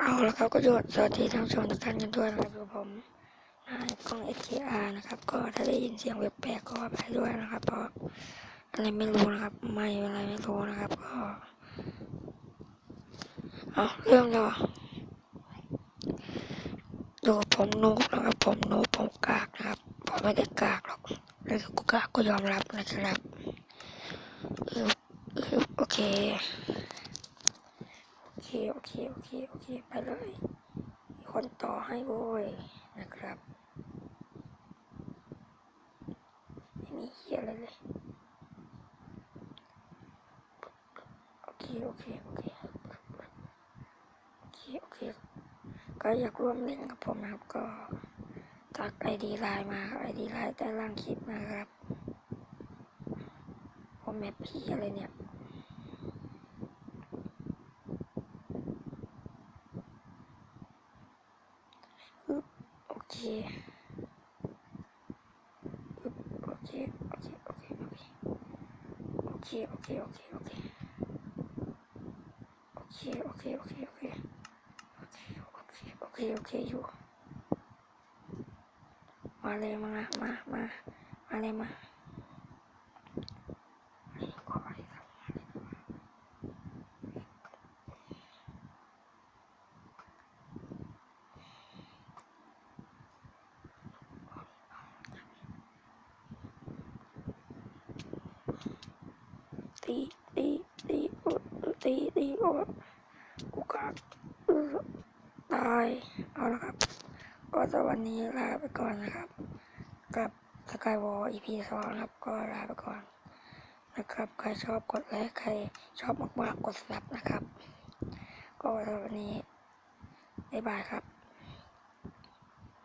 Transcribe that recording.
เอาละครับก็สวัสดีท่านผู้ชมทุกท่านกันด้วยนะครับดูผมนายกล้อง SKR นะครับ ก็ถ้าได้ยินเสียงแปลกๆก็ไปด้วยนะครับ เพราะอะไรไม่รู้นะครับ ไม่อะไรไม่รู้นะครับ ก็เอาเรื่องแล้วดูผมนูบนะครับ ผมนูบผมกากนะครับ ผมไม่ได้กากหรอกแล้วกูกากก็ยอมรับนะครับโอเค โอเคโอเค โอเค โอเค ไปเลย มีคนต่อให้โว้ย นะครับ ไม่มีเฮียอะไรเลย โอเค โอเค โอเค โอเค โอเค ก็อยากร่วมเล่นกับผมนะครับ ก็ทักไอดีไลน์มาไอดีไลน์ใต้ล่างคลิปนะครับ ผมแมปพี่อะไรเนี่ย โอเคโอเคโอเคโอเคโอเคโอเคโอเคโอเคโอเคโอเคโอเคโอเคโอเคโอเคโอเคโอเคอยู่มาเลยมามามามาเลยมาขอไปครับ ตีตีตีโอตีตีโอ้กูกักตายเอาละครับ ก็สำหรับวันนี้ลาไปก่อนนะครับ กับสกายวอล EP สองครับ ก็ลาไปก่อนนะครับ ใครชอบกดไลค์ใครชอบมากๆกดซับนะครับ ก็สำหรับวันนี้บ๊ายบายครับ